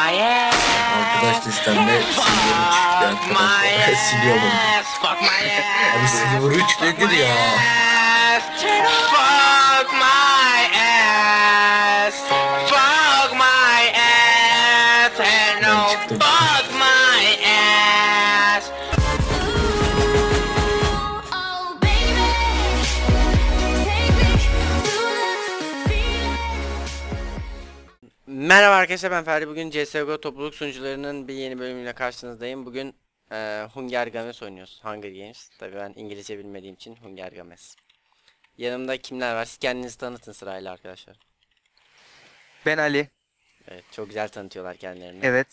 my ass. Arkadaş listemde Silver 3 bir arkadaş siliyor bunu. ass. Fuck my ass. Abi Silver 3 nedir ya? ass. Fuck my ass. Arkadaşlar ben Ferdi. Bugün CSGO topluluk sunucularının bir yeni bölümüyle karşınızdayım. Bugün eee Hunger Games oynuyoruz. Hunger Games. Tabii ben İngilizce bilmediğim için Hunger Games. Yanımda kimler var? Siz kendinizi tanıtın sırayla arkadaşlar. Ben Ali. Evet çok güzel tanıtıyorlar kendilerini. Evet.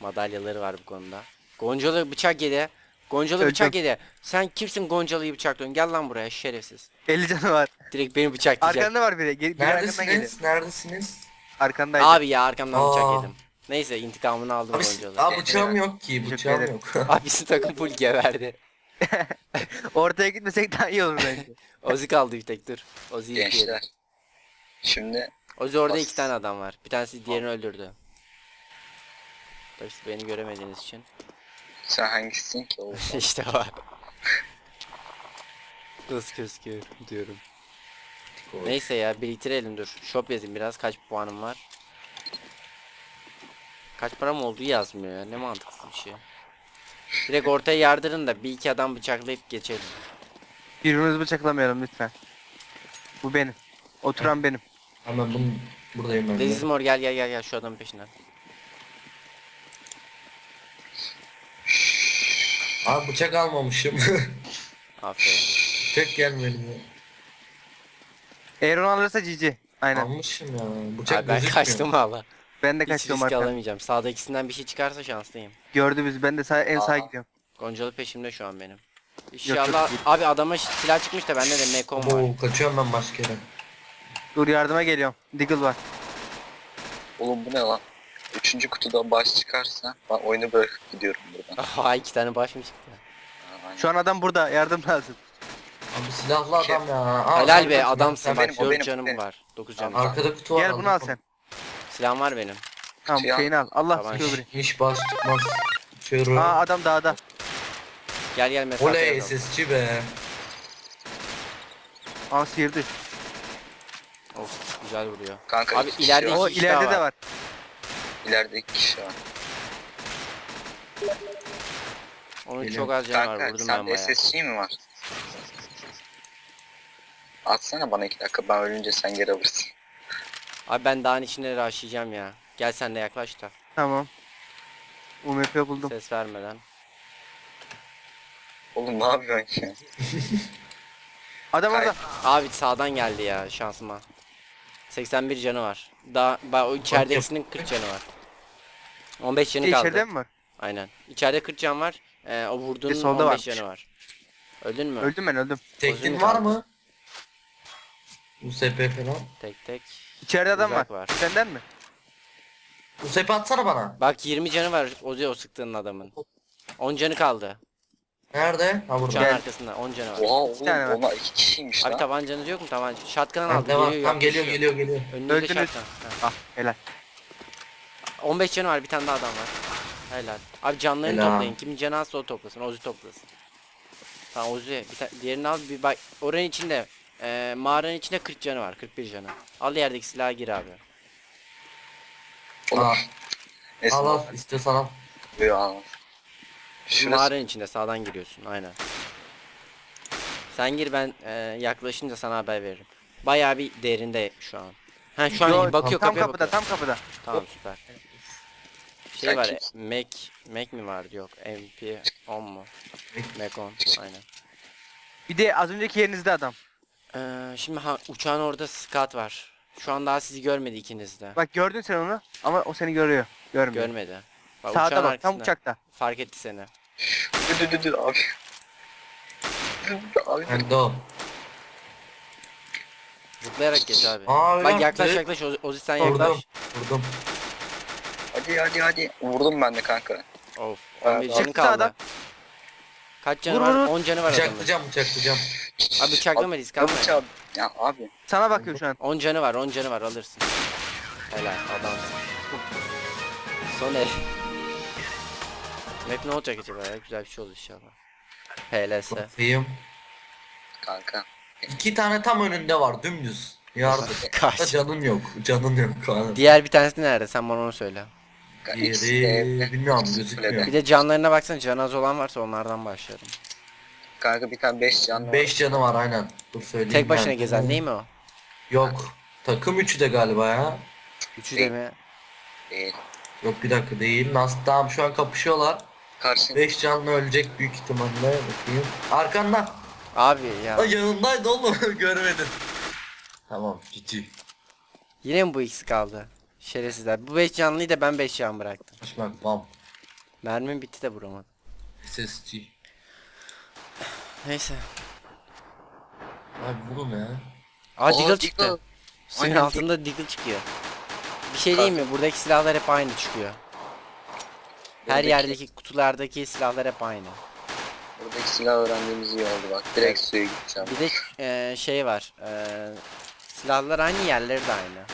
Madalyaları var bu konuda. Goncalı bıçak yedi. Goncalı Öldüm. bıçak yedi. Sen kimsin Goncalı'yı bıçaklıyorsun? Gel lan buraya şerefsiz. 50 canı var. Direkt beni bıçaklayacak. Arkanda var biri. Gel. Neredesiniz? Neredesiniz? Arkandaydı. Abi ya arkamdan Aa. bıçak yedim. Neyse intikamını aldım Abi, Goncalı. aa bıçağım yok ki. Bıçağım ederim. yok. Abi bizim takım full geberdi. Ortaya gitmesek daha iyi olur bence. Ozi kaldı bir tek dur. Ozi'yi Gençler. yükleyelim. Şimdi Ozi orada Bas. iki tane adam var. Bir tanesi diğerini öldürdü. Tabii siz beni göremediğiniz için. sen hangisisin ki oğlum? işte var. Kız köskü diyorum. Neyse ya biriktirelim dur. Shop yazayım biraz kaç puanım var. Kaç param olduğu yazmıyor ya. Ne mantıksız bir şey. Direkt ortaya yardırın da bir iki adam bıçaklayıp geçelim. Birbirimizi bıçaklamayalım lütfen. Bu benim. Oturan benim. Hemen bunu buradayım ben de. Dezizmor gel gel gel gel şu adamın peşinden. Abi bıçak almamışım. Aferin. bıçak gelmedi mi? Eğer onu alırsa GG. Aynen. Almışım ya. Bıçak Abi ben gözükmüyor. kaçtım valla. Ben de Hiç kaçtım risk arkadan. alamayacağım. Sağda ikisinden bir şey çıkarsa şanslıyım. Gördü bizi. Ben de sağ, en sağa Aa. gidiyorum. Goncalı peşimde şu an benim. İnşallah yok. abi adama ş- silah çıkmış da bende de mekon var. Oo, kaçıyorum ben başka yere. Dur yardıma geliyorum. Deagle var. Oğlum bu ne lan? Üçüncü kutudan baş çıkarsa ben oyunu bırakıp gidiyorum buradan. Aha iki tane baş mı çıktı? Ha, aynen. Şu an adam burada. Yardım lazım. Abi silahlı adam ya. Aa, Helal be adamsın bak benim, o 4 benim, canım benim. var. 9 canım var. Arkada kutu var. Gel bunu al sen. Silahım var benim. Tamam Şey al. şeyini al. Allah Tamam. sıkıyor biri. İş bas tutmaz. Çığırı. Aa adam dağda. Gel gel mesafe Oley yapalım. SS'çi be. Aa sıyırdı. Of güzel vuruyor. Kanka Abi ileride var. O kişi ileride de var. var. İleride iki kişi var. Onun çok az canı var Kanka vurdum ben sende bayağı. SSC mi var? Atsana bana iki dakika ben ölünce sen geri alırsın. Abi ben dağın içinde rushlayacağım ya. Gel sen de yaklaş da. Tamam. UMP buldum. Ses vermeden. Oğlum ne yapıyorsun ya? Adam Kay- orada. Abi sağdan geldi ya şansıma. 81 canı var. Daha ba- o içeridekisinin 40 canı var. 15 canı kaldı. içeride mi var? Aynen. İçeride 40 can var. Ee, o vurduğunun solda 15 varmış. canı var. Öldün mü? Öldüm ben öldüm. Ozun var mı? USP falan. Tek tek. İçeride adam Uzak var. var. Senden mi? USP atsana bana. Bak 20 canı var Ozi o sıktığın adamın. 10 canı kaldı. Nerede? Ha burada. Uçağın Gel. arkasında 10 canı var. Oha oğlum tane var. onlar iki kişiymiş Abi lan. tabancanız yok mu tabanca? Shotgun Ha, aldı. devam. Geliyor, Tamam geliyor geliyor geliyor. Önünüzde Öldünüz. shotgun. Ha. Ah helal. 15 canı var bir tane daha adam var. Helal. Abi canlarını Helal. toplayın. Kimin canı azsa o toplasın. Ozi toplasın. Tamam Ozi. Bir ta- diğerini al bir bak. Oranın içinde. E, mağaranın içinde 40 canı var. 41 canı. Al yerdeki silahı gir abi. Aa, Neyse al al istiyorsan al. Şurası mağaranın içinde sağdan giriyorsun. Aynen. Sen gir ben e, yaklaşınca sana haber veririm. Bayağı bir derinde şu an. Ha şu an Yo, bakıyor tam kapıya kapıda bakıyor. tam kapıda. Tamam süper. Şey Sen var, kimsin? Mac, Mac mi vardı yok, MP 10 mu? Mac 10, aynen. Bir de az önceki yerinizde adam. Ee, şimdi ha, uçağın orada scout var. Şu an daha sizi görmedi ikiniz de. Bak gördün sen onu ama o seni görüyor. Görmüyor. Görmedi. Bak, Sağda uçağın bak tam arkasında. uçakta. Fark etti seni. Dur dur dur dur abi. Dur, abi. Zıplayarak geç abi. Aa, Bak yaklaş yaklaş Ozi, Ozi sen yaklaş. Vurdum. Vurdum. Hadi hadi hadi. Vurdum ben de kanka. Of. Evet, 11 canı adam. kaldı. Kaç canı Vur, var? vur. 10 canı var adamın. Bıçaklayacağım bıçaklayacağım. Abi bıçaklama risk alma. bıçağı- Ya abi. Sana bakıyor şu an. 10 canı var 10 canı var alırsın. Helal adam. Son el. Map ne olacak acaba ya? Güzel bir şey olur inşallah. PLS. Bakayım. Kanka. İki tane tam önünde var dümdüz. Yardım. Kaç. Canın yok. Canın yok Kaan. Diğer bir tanesi nerede? Sen bana onu söyle. kanka Diğeri bilmiyorum gözükmüyor. Bir de canlarına baksana can az olan varsa onlardan başlayalım. Kanka bir tane 5 can var. 5 canı var aynen. Dur söyleyeyim Tek başına ben. gezen değil mi o? Yok. Takım 3'ü de galiba ya. Üçü de mi? Değil. Yok bir dakika değil. Nasıl tamam şu an kapışıyorlar. Karşı 5 canlı ölecek büyük ihtimalle. Bakayım. Arkanda. Abi ya. Ay yanındaydı oğlum görmedim. Tamam cici. Yine mi bu ikisi kaldı? Şerefsizler. Bu 5 canlıyı da ben 5 can bıraktım. Başmak bam. Mermim bitti de vuramadım. SSG. Neyse. Abi ne ya? Aa Deagle. çıktı. Suyun Aynen, altında Deagle çıkıyor. Bir şey diyeyim mi? Buradaki silahlar hep aynı çıkıyor. Her Buradaki- yerdeki kutulardaki silahlar hep aynı. buradaki silah öğrendiğimiz iyi oldu bak. Direkt suya gideceğim. Bir de eee, şey var. eee, silahlar aynı yerleri de aynı.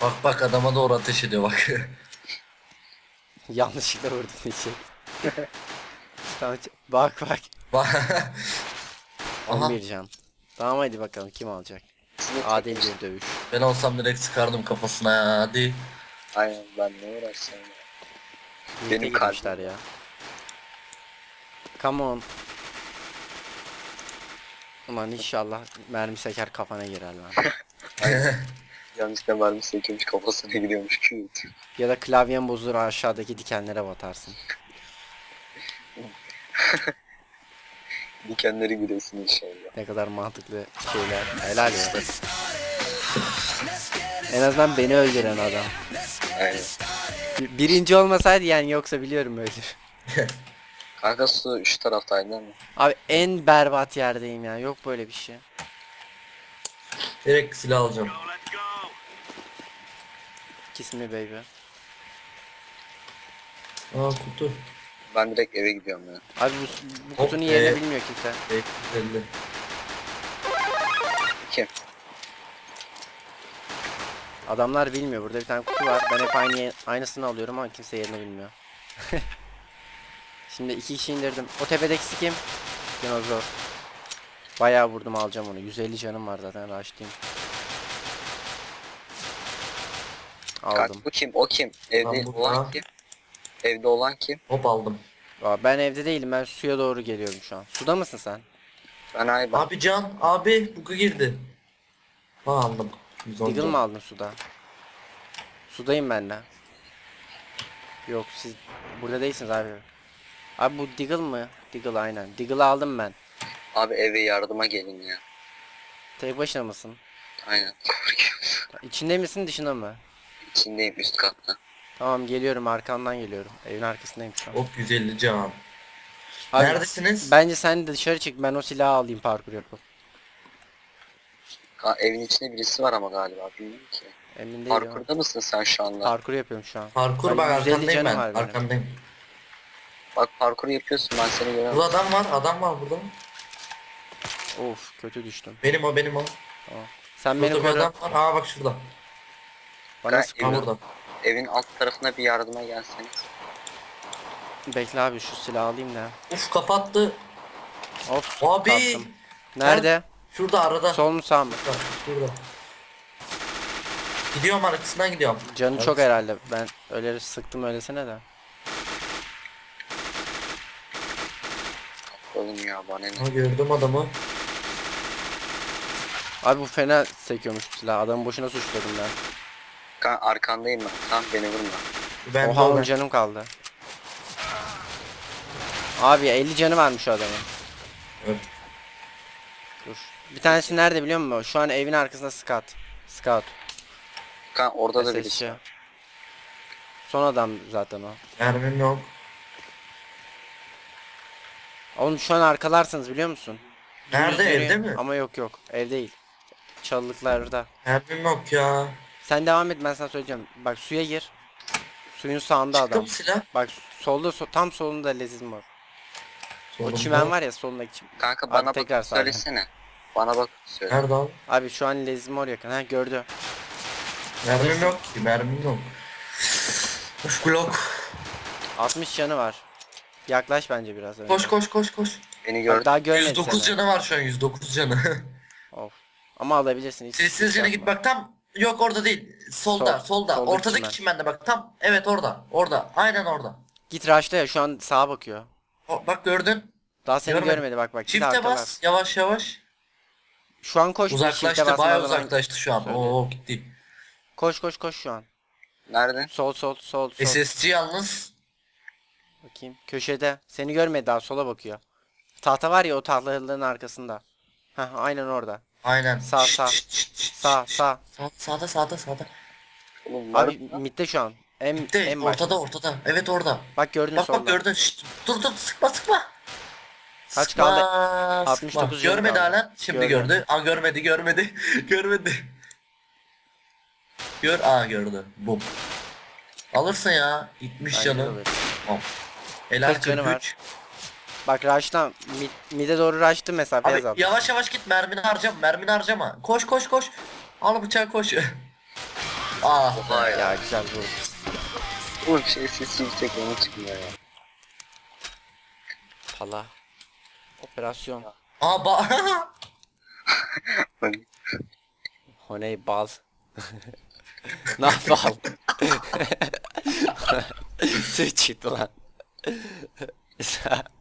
Bak bak adama doğru ateş ediyor bak. Yanlışlıkla vurdum diyecek. tamam, ç- bak bak. Aha 11 can. Tamam hadi bakalım kim alacak. Sizi Adil takmış. bir dövüş. ben olsam direkt sıkardım kafasına ya hadi. Aynen ben ne uğraşacağım ya. Benim girmişler ya. Come on. Aman inşallah mermi seker kafana girer lan. Yanlışlıkla mermi sekiyormuş kafasına gidiyormuş küt. ya da klavyen bozulur aşağıdaki dikenlere batarsın. Dikenleri gülesin inşallah. Ne kadar mantıklı şeyler. Helal ya. en azından beni öldüren adam. Aynen. Bir- Birinci olmasaydı yani yoksa biliyorum öldür. Kanka su şu taraftaydı değil mi? Abi en berbat yerdeyim ya. Yok böyle bir şey. Direkt silah alacağım. Kiss me baby. Aa kutu. Ben direkt eve gidiyorum ya. Abi bu, bu Hop, kutunun yerini ee. bilmiyor kimse. Bekledim. Kim? Adamlar bilmiyor. Burada bir tane kutu var. Ben hep aynı aynısını alıyorum ama kimse yerini bilmiyor. Şimdi iki kişi indirdim. O tepedekisi kim? Dinozor. Bayağı vurdum alacağım onu. 150 canım var zaten rush'tayım. Kanka Aldım. bu kim? O kim? Evde bu- olan Ha. kim? Evde olan kim? Hop aldım. Aa, ben evde değilim. Ben suya doğru geliyorum şu an. Suda mısın sen? Ben ay bak. Abi can abi buga girdi. Ha aldım. 110 Deagle mı aldın suda? Sudayım ben de. Yok siz burada değilsiniz abi. Abi bu Deagle mı? Deagle aynen. Deagle'ı aldım ben. Abi eve yardıma gelin ya. Tek başına mısın? Aynen. İçinde misin dışında mı? İçindeyim üst katta. Tamam geliyorum arkandan geliyorum. Evin arkasındayım şu an. Hop 150 can. Abi, Neredesiniz? Bence sen de dışarı çık ben o silahı alayım parkur yapıp. Ka- evin içinde birisi var ama galiba bilmiyorum ki. Emin değilim. ama. Parkurda mısın sen şu anda? Parkur yapıyorum şu an. Parkur Ben bak 150 arkandayım canım ben. var benim. Arkandayım. Bak parkur yapıyorsun ben seni görüyorum. Burada adam var. Adam var burada. Of kötü düştüm. Benim o benim o. Sen beni Burada bir koru. adam var. Aa bak şurada. Bana Ben sık. Ha burada. Evin alt tarafına bir yardıma gelseniz. Bekle abi şu silahı alayım da. Uf kapattı. Of. Abi. kalktım. Nerede? Şurada arada. Sol mu sağ mı? Şurada, Şurada. Gidiyorum arkasından gidiyorum. Canı Evet. çok herhalde. Ben öyle sıktım öylesine de. Oğlum ya bana ne? Ha gördüm adamı. Abi bu fena sekiyormuş silah. Adamı boşuna suçladım ben. Kan arkandayım ben. Tamam beni vurma. Ben Oha 10 canım kaldı. Abi 50 canı varmış o adamın. Evet. Dur. Bir tanesi nerede biliyor musun? Şu an evin arkasında scout. Scout. Kan orada da birisi var. Son adam zaten o. Mermim yok. Oğlum şu an arkalarsınız biliyor musun? Nerede, Dümdüz evde mi? Ama yok yok. Ev değil. Çalılıklarda. Mermim yok ya. Sen devam et ben sana söyleyeceğim. Bak suya gir. Suyun sağında adam. Çıktım silah. Bak solda so- tam solunda lezizm var. O Solumda. çimen var ya solundaki çimen. Kanka bana tekrar bak sağ- söylesene. Bana bak söyle. Nerede abi? Abi şu an lezizm oraya yakın. Ha gördü. Mermim yok ki mermim yok. Uf Glock. 60 canı var. Yaklaş bence biraz. önce. Koş koş koş koş. Beni Bak gördü. daha görmedi 109 seni. canı var şu an 109 canı. Of. Ama alabilirsin. Hiç Sessizce hiç git bak tam yok orada değil. Solda Sol, solda. soldaki Ortadaki çimen. çimende bak tam evet orada. Orada. Aynen orada. Git rush'ta ya şu an sağa bakıyor. O, bak gördün. Daha seni Görmedim. görmedi bak bak. Git Çifte arkalar. bas yavaş yavaş. Şu an koş. Uzaklaştı basmadan bayağı zaman- uzaklaştı şu an. Söyle. Oo gitti. Koş koş koş şu an. Nerede? Sol sol sol sol. SSC yalnız. Bakayım. Köşede. Seni görmedi daha sola bakıyor. Tahta var ya o tahtaların arkasında. Heh aynen orada. Aynen. Sağ, Şşt, sağ. şşt, şşt, şşt, Sağ sağ. Sağ- Sağda sağda sağda. Oğlum var Abi midde şu an. En, De, en ortada ortada. Evet orada. Bak gördün Bak solda. bak gördün. Şşt, dur dur sıkma sıkma. Kaç Sıkma, kaldı? sıkma. 69 canı Görmedi kaldı. halen. Şimdi Gördü. gördü. Aa görmedi görmedi. görmedi. Gör. Aa gördü. Bum. Alırsın ya. Gitmiş Bence de canı. alır. Tamam. Helal Kırk canı 43. Bak rush'tan mid, mid'e doğru rush'tı mesafe Abi azaldı. yavaş yavaş git mermini harcama. Mermini harcama. Koş koş koş. Al bıçağı koş. ah. Oha Ya güzel vurdu. Oğlum şey sesi yüksek onu çıkmıyor ya. Pala. Operasyon. Aa ba Bak, Honey bal. ne yapalım? Çıktı lan.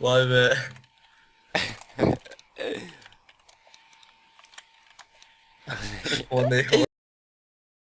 Vay be. o ne?